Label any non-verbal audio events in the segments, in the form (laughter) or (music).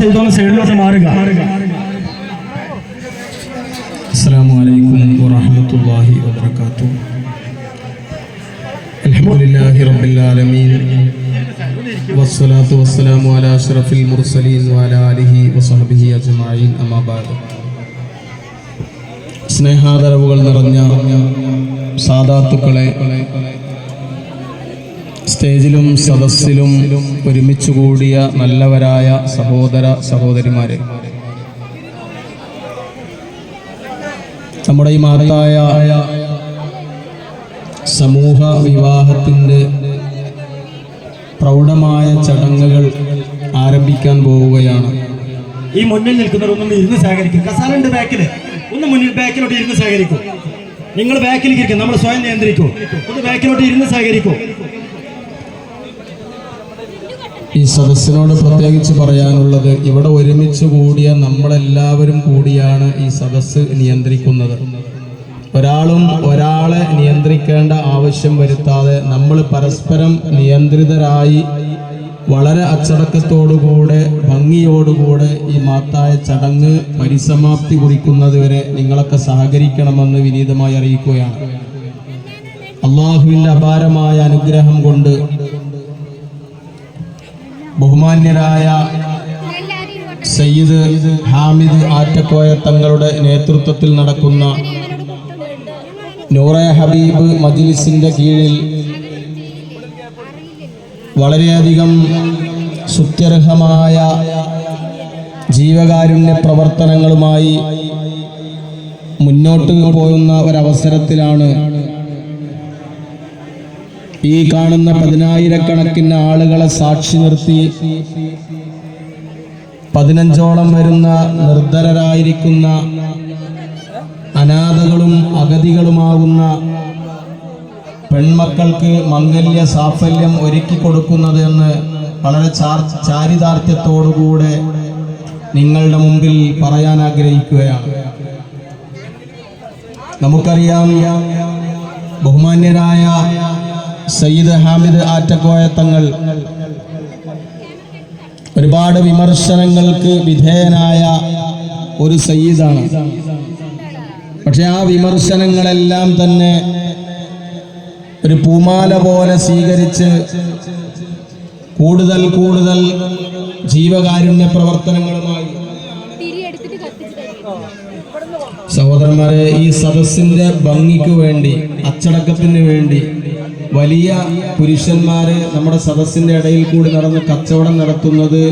ചെയ്തോന്ന് സൈഡിലോട്ട് മാറുക السلام عليكم ورحمة الله وبركاته الحمد لله رب العالمين والصلاة والسلام على أشرف المرسلين وعلى آله وصحبه أجمعين أما بعد സ്നേഹാദരവുകൾ നിറഞ്ഞ സാധാത്തുക്കളെ സ്റ്റേജിലും സദസ്സിലും ഒരുമിച്ച് കൂടിയ നല്ലവരായ സഹോദര സഹോദരിമാരെ. നമ്മുടെ ഈ മഹത്തായ സമൂഹ വിവാഹത്തിന്റെ പ്രൗഢമായ ചടങ്ങുകൾ ആരംഭിക്കാൻ പോവുകയാണ്. ഈ മുന്നിൽ നിൽക്കുന്നവർ ഒന്നും ഇരുന്ന് സഹകരിക്കും. കസാലുണ്ട് ബാക്കിൽ ഒന്ന് മുന്നിൽ ബാക്കിലോട്ട് ഇരുന്ന് സഹകരിക്കും. നിങ്ങൾ ബാക്കിലേക്ക് ഇരിക്കും. നമ്മൾ സ്വയം നിയന്ത്രിക്കൂ. ഒന്ന് ബാക്കിലോട്ട് ഇരുന്ന് സഹകരിക്കൂ. ഈ സദസ്സിനോട് പ്രത്യേകിച്ച് പറയാനുള്ളത് ഇവിടെ ഒരുമിച്ച് കൂടിയ നമ്മളെല്ലാവരും കൂടിയാണ് ഈ സദസ്സ് നിയന്ത്രിക്കുന്നത്. ഒരാളും ഒരാളെ നിയന്ത്രിക്കേണ്ട ആവശ്യം വരുത്താതെ നമ്മൾ പരസ്പരം നിയന്ത്രിതരായി വളരെ അച്ചടക്കത്തോടുകൂടെ ഭംഗിയോടുകൂടെ ഈ മാത്തായ ചടങ്ങ് പരിസമാപ്തി കുറിക്കുന്നതുവരെ നിങ്ങളൊക്കെ സഹകരിക്കണമെന്ന് വിനീതമായി അറിയിക്കുകയാണ്. അള്ളാഹുവിന്റെ അപാരമായ അനുഗ്രഹം കൊണ്ട് ബഹുമാന്യരായ സയ്യിദ് ഹാമിദ് ആറ്റക്കോയ തങ്ങളുടെ നേതൃത്വത്തിൽ നടക്കുന്ന നൂറെ ഹബീബ് മജിലിസിന്റെ കീഴിൽ വളരെയധികം സുത്യർഹമായ ജീവകാരുണ്യ പ്രവർത്തനങ്ങളുമായി മുന്നോട്ട് പോകുന്ന ഒരവസരത്തിലാണ് ഈ കാണുന്ന പതിനായിരക്കണക്കിന് ആളുകളെ സാക്ഷി നിർത്തി പതിനഞ്ചോളം വരുന്ന നിർധരരായിരിക്കുന്ന അനാഥകളും അഗതികളുമാകുന്ന പെൺമക്കൾക്ക് മംഗല്യ സാഫല്യം ഒരുക്കി കൊടുക്കുന്നത് എന്ന് വളരെ ചാരിതാർത്ഥ്യത്തോടുകൂടെ നിങ്ങളുടെ മുമ്പിൽ പറയാൻ ആഗ്രഹിക്കുകയാണ്. നമുക്കറിയാം ബഹുമാന്യരായ സയ്യിദ് ഹാമിദ് ആറ്റക്കോയ തങ്ങൾ. ഒരുപാട് വിമർശനങ്ങൾക്ക് വിധേയനായ ഒരു സയ്യിദാണ്. പക്ഷെ ആ വിമർശനങ്ങളെല്ലാം തന്നെ ഒരു പൂമാല പോലെ സ്വീകരിച്ച് കൂടുതൽ കൂടുതൽ ജീവകാരുണ്യ പ്രവർത്തനങ്ങളുമായി സഹോദരന്മാരെ ഈ സദസ്സിന്റെ ഭംഗിക്ക് വേണ്ടി അച്ചടക്കത്തിന് വേണ്ടി വലിയ പുരുഷന്മാര് നമ്മുടെ സദസ്സിന്റെ ഇടയിൽ കൂടി നടന്ന് കച്ചവടം നടത്തുന്നത്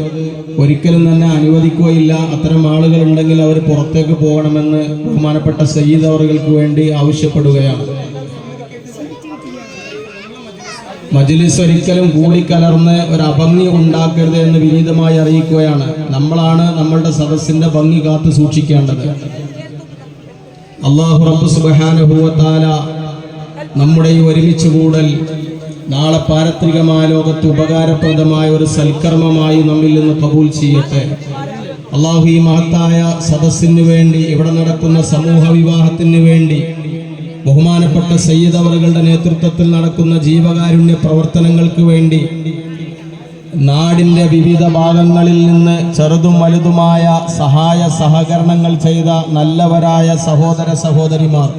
ഒരിക്കലും തന്നെ അനുവദിക്കുകയില്ല. അത്തരം ആളുകൾ ഉണ്ടെങ്കിൽ അവർ പുറത്തേക്ക് പോകണമെന്ന് ബഹുമാനപ്പെട്ട സയ്യിദ് അവറുകൾക്ക് വേണ്ടി ആവശ്യപ്പെടുകയാണ്. മജ്ലിസ് ഒരിക്കലും കൂടിക്കലർന്ന് ഒരു അഭംഗി ഉണ്ടാക്കരുത് എന്ന് വിനീതമായി അറിയിക്കുകയാണ്. നമ്മളാണ് നമ്മളുടെ സദസ്സിന്റെ ഭംഗി കാത്തു സൂക്ഷിക്കേണ്ടത്. അള്ളാഹു റബ്ബ് സുബാനുഭൂവത്താല നമ്മുടെ ഈ ഒരുമിച്ച് കൂടൽ നാളെ പാരത്രികമായ ലോകത്ത് ഉപകാരപ്രദമായ ഒരു സൽക്കർമ്മമായി നമ്മിൽ നിന്ന് കബൂൽ ചെയ്യട്ടെ. അള്ളാഹു ഈ മഹത്തായ സദസ്സിന് വേണ്ടി ഇവിടെ നടക്കുന്ന സമൂഹ വിവാഹത്തിന് വേണ്ടി ബഹുമാനപ്പെട്ട സയ്യിദ് അവറുകളുടെ നേതൃത്വത്തിൽ നടക്കുന്ന ജീവകാരുണ്യ പ്രവർത്തനങ്ങൾക്ക് വേണ്ടി നാടിന്റെ വിവിധ ഭാഗങ്ങളിൽ നിന്ന് ചെറുതും വലുതുമായ സഹായ സഹകരണങ്ങൾ ചെയ്ത നല്ലവരായ സഹോദര സഹോദരിമാർ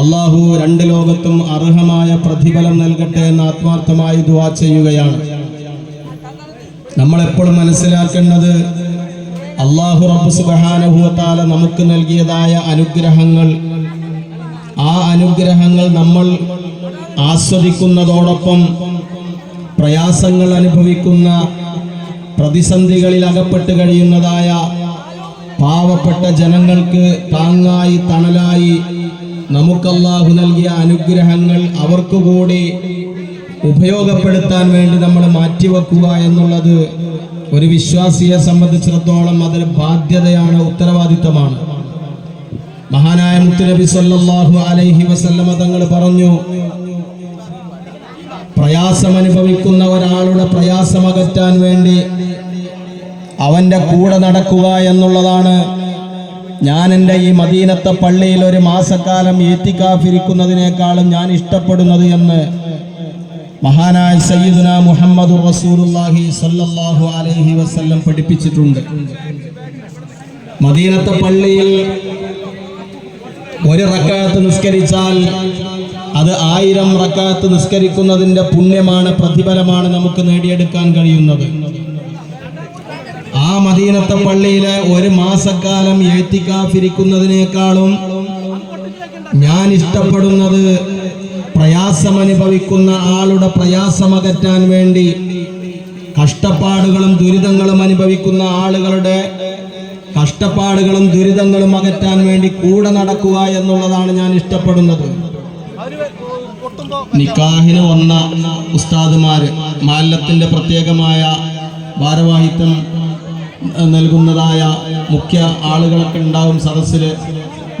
അള്ളാഹു രണ്ട് ലോകത്തും അർഹമായ പ്രതിഫലം നൽകട്ടെ എന്ന് ആത്മാർത്ഥമായി ദുവാ ചെയ്യുകയാണ്. നമ്മളെപ്പോഴും മനസ്സിലാക്കേണ്ടത് അള്ളാഹു റബ്ബു സുബാനുഭവത്താല നമുക്ക് നൽകിയതായ അനുഗ്രഹങ്ങൾ ആ അനുഗ്രഹങ്ങൾ നമ്മൾ ആസ്വദിക്കുന്നതോടൊപ്പം പ്രയാസങ്ങൾ അനുഭവിക്കുന്ന പ്രതിസന്ധികളിൽ അകപ്പെട്ട് കഴിയുന്നതായ പാവപ്പെട്ട ജനങ്ങൾക്ക് താങ്ങായി തണലായി നമുക്കല്ലാഹു നൽകിയ അനുഗ്രഹങ്ങൾ അവർക്ക് കൂടി ഉപയോഗപ്പെടുത്താൻ വേണ്ടി നമ്മൾ മാറ്റിവെക്കുക എന്നുള്ളത് ഒരു വിശ്വാസിയെ സംബന്ധിച്ചിടത്തോളം അതൊരു ബാധ്യതയാണ് ഉത്തരവാദിത്തമാണ് മഹാനായ മുത്തുനബി സല്ലല്ലാഹു അലൈഹി വസല്ലമ തങ്ങൾ പറഞ്ഞു പ്രയാസം അനുഭവിക്കുന്ന ഒരാളുടെ പ്രയാസം അകറ്റാൻ വേണ്ടി അവന്റെ കൂടെ നടക്കുക എന്നുള്ളതാണ് ഞാൻ എന്റെ ഈ മദീനത്തെ പള്ളിയിൽ ഒരു മാസക്കാലം ഏത്തിക്കാഫിരിക്കുന്നതിനേക്കാളും ഞാൻ ഇഷ്ടപ്പെടുന്നത് എന്ന് മഹാനായ സയ്യിദുന മുഹമ്മദ് റസൂലുള്ളാഹി സല്ലല്ലാഹു അലൈഹി വസല്ലം പഠിപ്പിച്ചിട്ടുണ്ട്. മദീനത്തെ പള്ളിയിൽ ഒരു റക്കാത്ത് നിസ്കരിച്ചാൽ അത് ആയിരം റക്കാത്ത് നിസ്കരിക്കുന്നതിന്റെ പുണ്യമാണ് പ്രതിഫലമാണ് നമുക്ക് നേടിയെടുക്കാൻ കഴിയുന്നത്. ആ മദീനത്തെ പള്ളിയിലെ ഒരു മാസക്കാലം ഏറ്റിക്കാഫിരിക്കുന്നതിനേക്കാളും ഞാൻ ഇഷ്ടപ്പെടുന്നത് പ്രയാസമനുഭവിക്കുന്ന ആളുടെ പ്രയാസമകറ്റാൻ വേണ്ടി കഷ്ടപ്പാടുകളും ദുരിതങ്ങളും അനുഭവിക്കുന്ന ആളുകളുടെ കഷ്ടപ്പാടുകളും ദുരിതങ്ങളും അകറ്റാൻ വേണ്ടി കൂടെ നടക്കുക എന്നുള്ളതാണ് ഞാൻ ഇഷ്ടപ്പെടുന്നത്. നിക്കാഹിന് വന്ന ഉസ്താദുമാര് മാലത്തിന്റെ പ്രത്യേകമായ ഭാരവാഹിത്വം നൽകുന്നതായ മുഖ്യ ആളുകളൊക്കെ ഉണ്ടാവും സദസ്സിൽ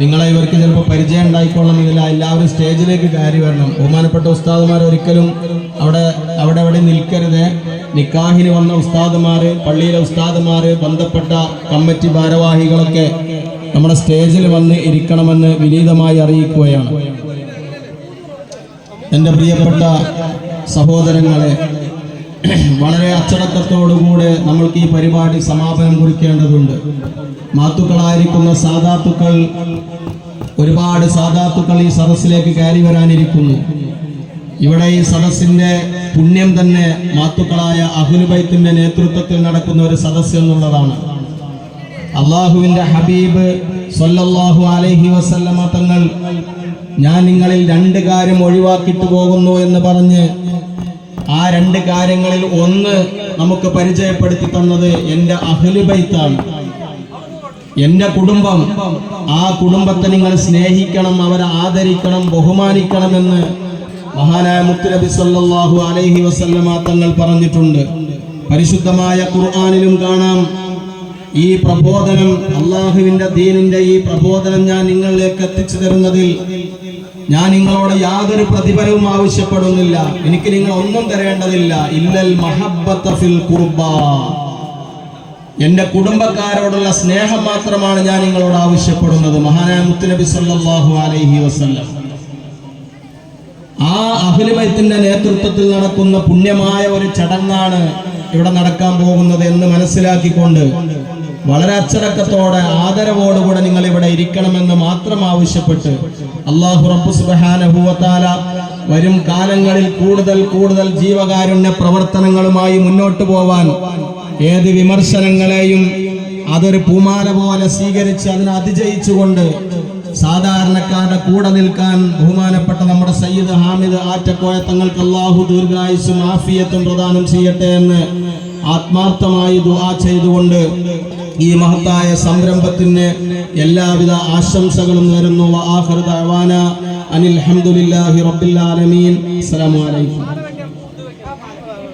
നിങ്ങളെ ഇവർക്ക് ചിലപ്പോൾ പരിചയം ഉണ്ടായിക്കൊള്ളണമെന്നില്ല എല്ലാവരും സ്റ്റേജിലേക്ക് കയറി വരണം. ബഹുമാനപ്പെട്ട ഉസ്താദുമാർ ഒരിക്കലും അവിടെ അവിടെ അവിടെ നിൽക്കരുത്. നിക്കാഹിന് വന്ന ഉസ്താദുമാർ പള്ളിയിലെ ഉസ്താദുമാർ ബന്ധപ്പെട്ട കമ്മിറ്റി ഭാരവാഹികളൊക്കെ നമ്മുടെ സ്റ്റേജിൽ വന്ന് ഇരിക്കണമെന്ന് വിനീതമായി അറിയിക്കുകയാണ്. എന്റെ പ്രിയപ്പെട്ട സഹോദരങ്ങളെ (clears throat) വളരെ അച്ചടക്കത്തോടുകൂടെ നമ്മൾക്ക് ഈ പരിപാടി സമാപനം കുറിക്കേണ്ടതുണ്ട്. മാത്തുക്കളായിരിക്കുന്ന സാധാത്തുക്കൾ ഒരുപാട് സാധാത്തുക്കൾ ഈ സദസ്സിലേക്ക് കയറി വരാനിരിക്കുന്നു. ഇവിടെ ഈ സദസ്സിന്റെ പുണ്യം തന്നെ മാത്തുക്കളായ അഹുൽബൈത്തിന്റെ നേതൃത്വത്തിൽ നടക്കുന്ന ഒരു സദസ്സ് എന്നുള്ളതാണ് അള്ളാഹുവിന്റെ ഹബീബ് സൊല്ലാഹു അലൈഹി വസല്ലമ തങ്ങൾ ഞാൻ നിങ്ങളിൽ രണ്ട് കാര്യം ഒഴിവാക്കിയിട്ട് പോകുന്നു എന്ന് പറഞ്ഞ് ആ രണ്ട് കാര്യങ്ങളിൽ ഒന്ന് നമുക്ക് പരിചയപ്പെടുത്തി തന്നത് എന്റെ അഹ്ലുബൈത്താണ് എന്റെ കുടുംബം ആ കുടുംബത്തെ നിങ്ങൾ സ്നേഹിക്കണം അവരെ ആദരിക്കണം ബഹുമാനിക്കണമെന്ന് മഹാനായ മുത്തുനബി സല്ലാഹു അലൈഹി വസല്ലമ തങ്ങൾ പറഞ്ഞിട്ടുണ്ട്. പരിശുദ്ധമായ ഖുർആാനിലും കാണാം ഈ പ്രബോധനം അള്ളാഹുവിന്റെ ദീനിന്റെ ഈ പ്രബോധനം ഞാൻ നിങ്ങളിലേക്ക് എത്തിച്ചു തരുന്നതിൽ ഞാൻ നിങ്ങളോട് യാതൊരു പ്രതിഫലവും ആവശ്യപ്പെടുന്നില്ല. എനിക്ക് നിങ്ങൾ ഒന്നും തരേണ്ടതില്ല. ഇല്ലൽ മഹബ്ബത്ത ഫിൽ ഖുർബ എന്റെ കുടുംബക്കാരോടുള്ള സ്നേഹം മാത്രമാണ് ഞാൻ നിങ്ങളോട് ആവശ്യപ്പെടുന്നത്. മഹാനായ മുത്തുനബി സല്ലാഹു അലൈഹി വസല്ലം. ആ അഖിലുബൈത്തിന്റെ നേതൃത്വത്തിൽ നടക്കുന്ന പുണ്യമായ ഒരു ചടങ്ങാണ് ഇവിടെ നടക്കാൻ പോകുന്നത് എന്ന് മനസ്സിലാക്കിക്കൊണ്ട് വളരെ അച്ചടക്കത്തോടെ ആദരവോടുകൂടെ നിങ്ങൾ ഇവിടെ ഇരിക്കണമെന്ന് മാത്രം ആവശ്യപ്പെട്ട് അള്ളാഹു റബ്ബു വരും കാലങ്ങളിൽ കൂടുതൽ കൂടുതൽ ജീവകാരുണ്യ പ്രവർത്തനങ്ങളുമായി മുന്നോട്ടു പോവാൻ ഏത് വിമർശനങ്ങളെയും അതൊരു പൂമാല പോലെ സ്വീകരിച്ച് അതിനെ അതിജയിച്ചുകൊണ്ട് സാധാരണക്കാരുടെ കൂടെ നിൽക്കാൻ ബഹുമാനപ്പെട്ട നമ്മുടെ സയ്യിദ് ഹാമിദ് ആറ്റക്കോയ തങ്ങൾക്ക് അള്ളാഹു ദീർഘായുസും ആഫിയത്തും പ്രദാനം ചെയ്യട്ടെ എന്ന് ആത്മാർത്ഥമായി ദുആ ചെയ്തുകൊണ്ട് ഈ മഹത്തായ സംരംഭത്തിന് എല്ലാവിധ ആശംസകളും നേരുന്നു. അനിൽ ഹംദുലില്ലാഹി റബ്ബിൽ ആലമീൻ. അസ്സലാമു അലൈക്കും.